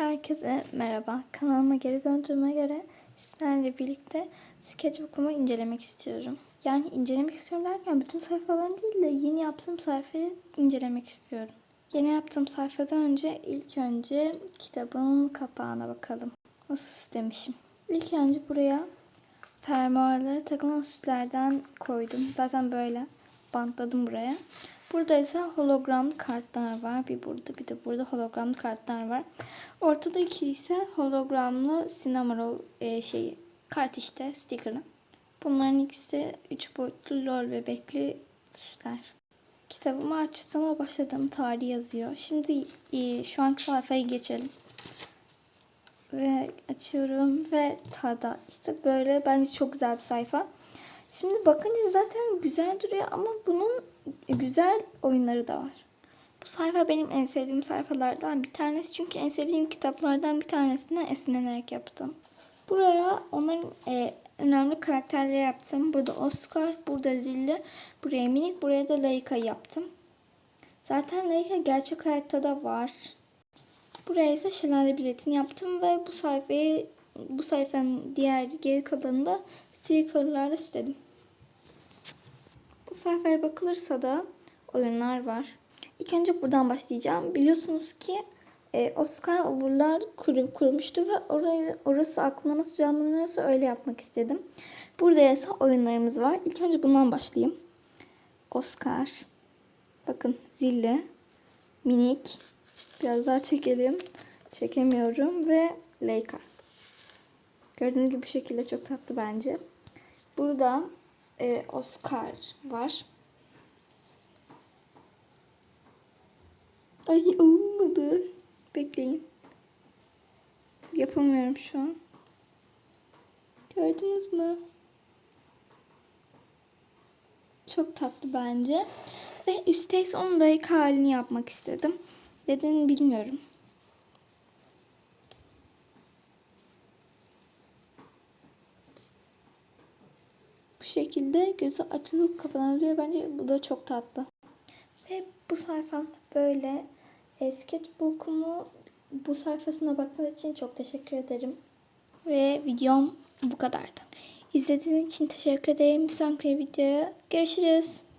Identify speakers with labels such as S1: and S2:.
S1: Herkese merhaba. Kanalıma geri döndüğüme göre sizlerle birlikte sketchbook'umu incelemek istiyorum. Yani incelemek istiyorum derken bütün sayfalarını değil de yeni yaptığım sayfayı incelemek istiyorum. Yeni yaptığım sayfadan önce ilk önce kitabın kapağına bakalım. Nasıl süslemişim. İlk önce buraya fermuarlara takılan süslerden koydum. Zaten böyle bantladım buraya. Burada ise hologramlı kartlar var. Bir burada bir de burada hologramlı kartlar var. Ortadaki ise hologramlı sinema e, şeyi kart işte sticker'ı. Bunların ikisi 3 boyutlu lol bebekli süsler. Kitabımı açtığıma başladığım tarih yazıyor. Şimdi e, şu anki sayfaya geçelim. Ve açıyorum ve tada. İşte böyle bence çok güzel bir sayfa. Şimdi bakınca zaten güzel duruyor ama bunun güzel oyunları da var. Bu sayfa benim en sevdiğim sayfalardan bir tanesi. Çünkü en sevdiğim kitaplardan bir tanesine esinlenerek yaptım. Buraya onların e, önemli karakterleri yaptım. Burada Oscar, burada Zilli, buraya Minik, buraya da Laika yaptım. Zaten Laika gerçek hayatta da var. Buraya ise şelale biletini yaptım ve bu sayfayı bu sayfanın diğer geri kalanını da stickerlarla süsledim. Bu sayfaya bakılırsa da oyunlar var. İlk önce buradan başlayacağım. Biliyorsunuz ki e, Oscar Over'lar kur, kurmuştu ve orayı, orası aklıma nasıl canlanıyorsa öyle yapmak istedim. Burada ise oyunlarımız var. İlk önce bundan başlayayım. Oscar. Bakın zilli. Minik. Biraz daha çekelim. Çekemiyorum ve Leica. Gördüğünüz gibi bu şekilde çok tatlı bence. Burada e, Oscar var. Ay olmadı. Bekleyin. Yapamıyorum şu an. Gördünüz mü? Çok tatlı bence. Ve üstelik 10 dakika halini yapmak istedim. Nedenini bilmiyorum. Şekilde gözü açılıp kapanabiliyor. Bence bu da çok tatlı. Ve bu sayfam böyle. E, sketchbook'umu bu sayfasına baktığınız için çok teşekkür ederim. Ve videom bu kadardı. İzlediğiniz için teşekkür ederim. Bir sonraki videoya görüşürüz.